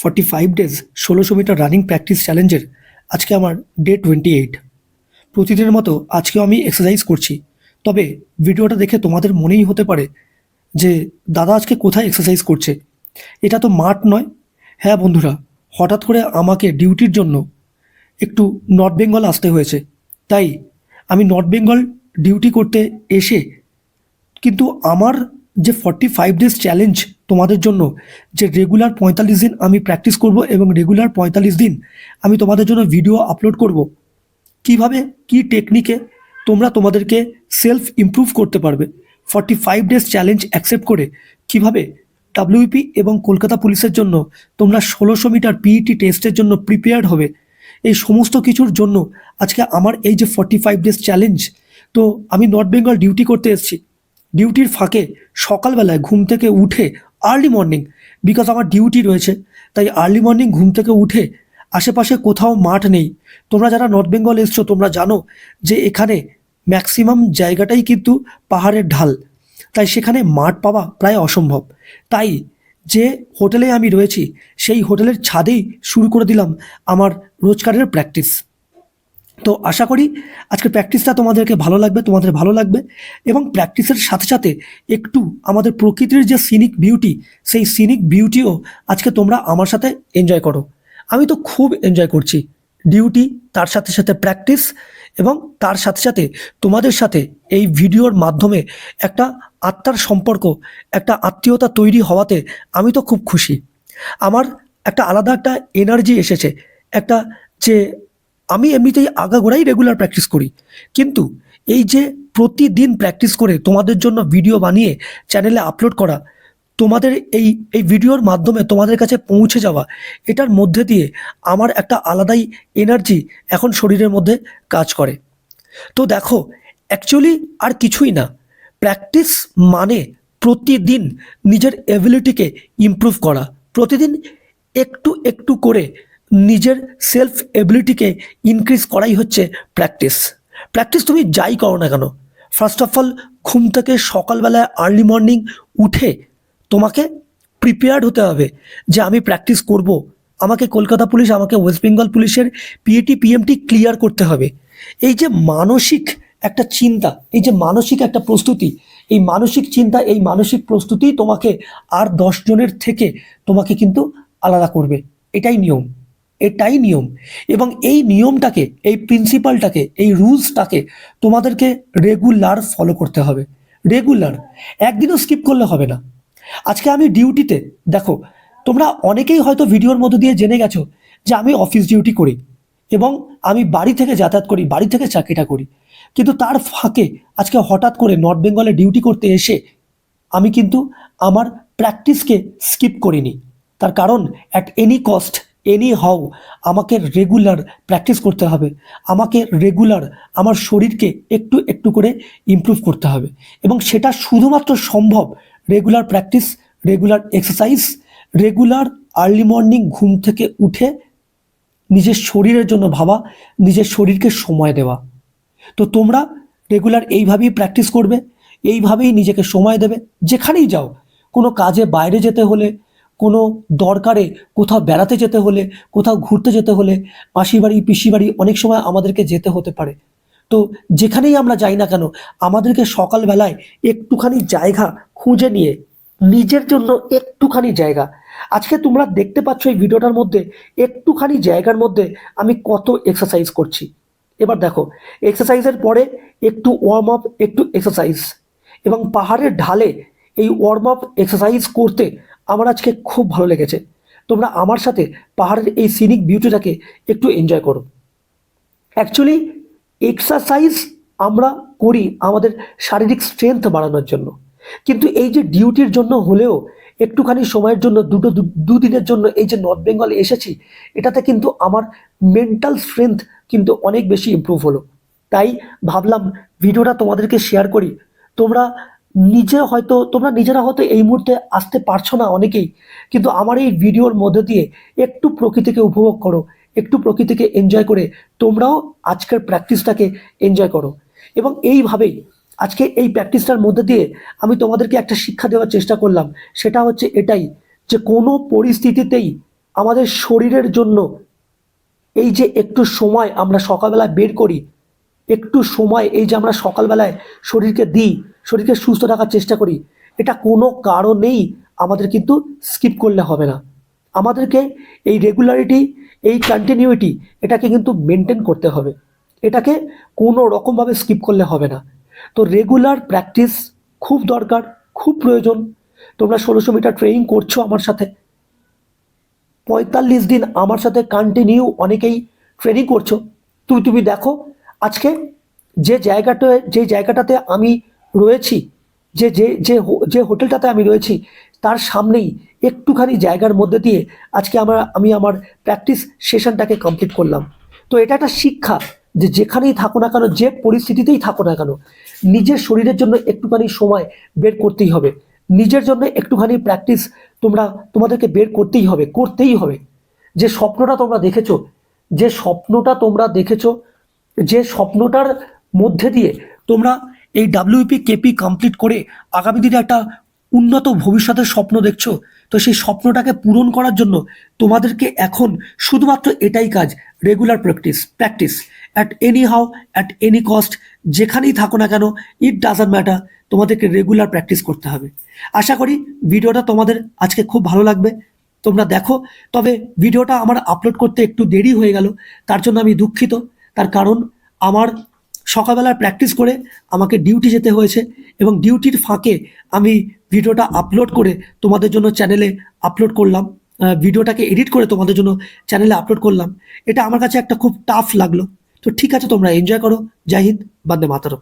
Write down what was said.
Forty five days ষোলোশো metre running practice চ্যালেঞ্জের আজকে আমার ডে টোয়েন্টি এইট প্রতিদিনের মতো আজকেও আমি এক্সারসাইজ করছি। তবে ভিডিওটা দেখে তোমাদের মনেই হতে পারে যে দাদা আজকে কোথায় এক্সারসাইজ করছে। এটা তো মাঠ নয়। হ্যাঁ বন্ধুরা, হঠাৎ করে আমাকে ডিউটির জন্য একটু নর্থ বেঙ্গল আসতে হয়েছে। তাই আমি নর্থ বেঙ্গল ডিউটি করতে এসে কিন্তু আমার যে ফর্টি ফাইভ ডেজ চ্যালেঞ্জ তোমাদের জন্য যে রেগুলার পঁয়তাল্লিশ দিন আমি প্র্যাকটিস করব এবং রেগুলার পঁয়তাল্লিশ দিন আমি তোমাদের জন্য ভিডিও আপলোড করব। কীভাবে? কি টেকনিকে তোমরা তোমাদেরকে সেলফ ইমপ্রুভ করতে পারবে। Forty five days challenge accept করে কীভাবে? ডাব্লিউপি এবং কলকাতা পুলিশের জন্য তোমরা ষোলোশো মিটার পিইটি টেস্টের জন্য প্রিপেয়ার্ড হবে। এই সমস্ত কিছুর জন্য আজকে আমার এই যে ফর্টি ফাইভ ডেজ চ্যালেঞ্জ তো আমি নর্থ বেঙ্গল ডিউটি করতে এসেছি। ডিউটির ফাঁকে সকালবেলায় ঘুম থেকে উঠে আর্লি মর্নিং বিকজ আমার ডিউটি রয়েছে, তাই আর্লি মর্নিং ঘুম থেকে উঠে আশেপাশে কোথাও মাঠ নেই। তোমরা যারা নর্থ বেঙ্গল এসছো, তোমরা জানো যে এখানে ম্যাক্সিমাম জায়গাটাই কিন্তু পাহাড়ের ঢাল। তাই সেখানে মাঠ পাওয়া প্রায় অসম্ভব। তাই যে হোটেলে আমি রয়েছি, সেই হোটেলের ছাদেই শুরু করে দিলাম আমার রোজকারের প্র্যাকটিস তো আশা করি আজকে প্র্যাকটিসটা তোমাদেরকে ভালো লাগবে, তোমাদের ভালো লাগবে এবং প্র্যাকটিসের সাথে সাথে একটু আমাদের প্রকৃতির যে সিনিক বিউটি সেই সিনিক বিউটিও আজকে তোমরা আমার সাথে এনজয় করো। আমি তো খুব এনজয় করছি ডিউটি তার সাথে সাথে প্র্যাকটিস এবং তার সাথে সাথে তোমাদের সাথে এই ভিডিওর মাধ্যমে একটা আত্মার সম্পর্ক, একটা আত্মীয়তা তৈরি হওয়াতে আমি তো খুব খুশি। আমার একটা আলাদা একটা এনার্জি এসেছে, একটা যে আমি এমনিতেই আগাগোড়াই রেগুলার প্র্যাকটিস করি। কিন্তু এই যে প্রতিদিন প্র্যাকটিস করে তোমাদের জন্য ভিডিও বানিয়ে চ্যানেলে আপলোড করা, তোমাদের এই এই ভিডিওর মাধ্যমে তোমাদের কাছে পৌঁছে যাওয়া, এটার মধ্যে দিয়ে আমার একটা আলাদাই এনার্জি এখন শরীরের মধ্যে কাজ করে। তো দেখো অ্যাকচুয়ালি আর কিছুই না। প্র্যাকটিস মানে প্রতিদিন নিজের এবিলিটিকে ইমপ্রুভ করা। প্রতিদিন একটু একটু করে নিজের সেলফ এবিলিটিকে ইনক্রিজ করাই হচ্ছে প্র্যাকটিস প্র্যাকটিস তুমি যাই করো না কেন ফার্স্ট অফ অল ঘুম থেকে সকালবেলায় আর্লি মর্নিং উঠে তোমাকে প্রিপেয়ার্ড হতে হবে যে আমি প্র্যাকটিস করব। আমাকে কলকাতা পুলিশ, আমাকে ওয়েস্ট বেঙ্গল পুলিশের পিএটি পিএমটি ক্লিয়ার করতে হবে। এই যে মানসিক একটা চিন্তা, এই যে মানসিক একটা প্রস্তুতি, এই মানসিক চিন্তা, এই মানসিক প্রস্তুতি তোমাকে আর দশ জনের থেকে তোমাকে কিন্তু আলাদা করবে। এটাই নিয়ম। এটাই নিয়ম। এবং এই নিয়মটাকে, এই প্রিন্সিপালটাকে এই রুলসটাকে তোমাদেরকে রেগুলার ফলো করতে হবে। রেগুলার একদিনও স্কিপ করলে হবে না। আজকে আমি ডিউটিতে দেখো, তোমরা অনেকেই হয়তো ভিডিওর মধ্যে দিয়ে জেনে গেছো যে আমি অফিস ডিউটি করি এবং আমি বাড়ি থেকে যাতায়াত করি, বাড়ি থেকে চাকরিটা করি। কিন্তু তার ফাঁকে আজকে হঠাৎ করে নর্থ বেঙ্গলে ডিউটি করতে এসে আমি কিন্তু আমার প্র্যাকটিসকে স্কিপ করিনি। তার কারণ at any cost anyhow আমাকে রেগুলার প্র্যাকটিস করতে হবে। আমাকে রেগুলার আমার শরীরকে একটু একটু করে ইমপ্রুভ করতে হবে। এবং সেটা শুধুমাত্র সম্ভব regular practice regular exercise regular early morning ঘুম থেকে উঠে নিজের শরীরের জন্য ভাবা, নিজের শরীরকে সময় দেওয়া। তো তোমরা রেগুলার এইভাবেই প্র্যাকটিস করবে, এইভাবেই নিজেকে সময় দেবে, যেখানেই যাও। কোনো কাজে বাইরে যেতে হলে কোনো দরকারে কোথাও বেড়াতে যেতে হলে, কোথাও ঘুরতে যেতে হলে মাসির বাড়ি পিসি বাড়ি অনেক সময় আমাদেরকে যেতে হতে পারে। তো যেখানেই আমরা যাই না কেন, আমাদেরকে সকালবেলায় একটুখানি জায়গা খুঁজে নিয়ে, নিজের জন্য একটুখানি জায়গা। আজকে তোমরা দেখতে পাচ্ছ এই ভিডিওটার মধ্যে, একটুখানি জায়গার মধ্যে আমি কত এক্সারসাইজ করছি। এবার দেখো এক্সারসাইজের পরে একটু ওয়ার্ম আপ একটু এক্সারসাইজ এবং পাহাড়ের ঢালে এই ওয়ার্ম আপ এক্সারসাইজ করতে আমার আজকে খুব ভালো লেগেছে। তোমরা আমার সাথে পাহাড়ের এই সিনিক বিউটিটাকে একটু এনজয় করো। অ্যাকচুয়ালি এক্সারসাইজ আমরা করি আমাদের শারীরিক স্ট্রেংথ বাড়ানোর জন্য। কিন্তু এই যে ডিউটির জন্য হলেও একটুখানি সময়ের জন্য, দুটো দুদিনের জন্য এই যে নর্থ বেঙ্গল এসেছি, এটাতে কিন্তু আমার মেন্টাল স্ট্রেংথ কিন্তু অনেক বেশি ইমপ্রুভ হলো। তাই ভাবলাম ভিডিওটা তোমাদেরকে শেয়ার করি। তোমরা নিজে হয়তো, তোমরা নিজেরা হয়তো এই মুহূর্তে আসতে পারছ না অনেকেই, কিন্তু আমার এই ভিডিওর মধ্যে দিয়ে একটু প্রকৃতিকে উপভোগ করো, একটু প্রকৃতিকে এনজয় করে তোমরাও আজকের প্র্যাকটিসটাকে এনজয় করো। এবং এইভাবেই আজকে এই প্র্যাকটিসটার মধ্যে দিয়ে আমি তোমাদেরকে একটা শিক্ষা দেওয়ার চেষ্টা করলাম, সেটা হচ্ছে এটাই যে কোনো পরিস্থিতিতেই আমাদের শরীরের জন্য এই যে একটু সময় আমরা সকালবেলা বের করি একটু সময় এই যে আমরা সকালবেলায় শরীরকে দিই, শরীরকে সুস্থ রাখার চেষ্টা করি, এটা কোনো কারণেই আমাদের কিন্তু স্কিপ করলে হবে না। আমাদেরকে এই রেগুলারিটি এই কন্টিনিউটি এটাকে কিন্তু মেনটেন করতে হবে। এটাকে কোনো রকমভাবে স্কিপ করলে হবে না। তো রেগুলার প্র্যাকটিস খুব দরকার, খুব প্রয়োজন। তোমরা ষোলোশো মিটার ট্রেনিং করছ আমার সাথে। পঁয়তাল্লিশ দিন আমার সাথে কন্টিনিউ অনেকেই ট্রেনিং করছ। তুমি তুমি দেখো আজকে যে জায়গাটা, যে জায়গাটাতে আমি রয়েছি, যে যে যে যে হোটেলটাতে আমি রয়েছি, তার সামনেই একটুখানি জায়গার মধ্যে দিয়ে আজকে আমার, আমি আমার প্র্যাকটিস সেশনটাকে কমপ্লিট করলাম। তো এটা একটা শিক্ষা যে যেখানেই থাকো না কেন, যে পরিস্থিতিতেই থাকো না কেন, নিজের শরীরের জন্য একটুখানি সময় বের করতেই হবে। নিজের জন্য একটুখানি প্র্যাকটিস তোমরা, তোমাদেরকে বের করতেই হবে করতেই হবে। যে স্বপ্নটা তোমরা দেখেছ, যে স্বপ্নটা তোমরা দেখেছ যে স্বপ্নটার মধ্যে দিয়ে তোমরা এই ডাব্লিউপি কেপি কমপ্লিট করে আগামী দিনে একটা উন্নত ভবিষ্যতের স্বপ্ন দেখছ, তো সেই স্বপ্নটাকে পূরণ করার জন্য তোমাদেরকে এখন শুধুমাত্র এটাই কাজ regular practice practice at anyhow at any cost যেখানেই থাকো না কেন ইট ডাজন্ট ম্যাটার তোমাদেরকে রেগুলার প্র্যাকটিস করতে হবে। আশা করি ভিডিওটা তোমাদের আজকে খুব ভালো লাগবে, তোমরা দেখো, তবে ভিডিওটা আমার আপলোড করতে একটু দেরি হয়ে গেল, তার জন্য আমি দুঃখিত। তার কারণ আমার সকালবেলার প্র্যাকটিস করে আমাকে ডিউটি যেতে হয়েছে এবং ডিউটির ফাঁকে আমি ভিডিওটা আপলোড করে তোমাদের জন্য চ্যানেলে আপলোড করলাম। ভিডিওটাকে এডিট করে তোমাদের জন্য চ্যানেলে আপলোড করলাম। এটা আমার কাছে একটা খুব টাফ লাগল। তো ঠিক আছে, তোমরা এনজয় করো। জয় হিন্দ, বন্দে মাতরম।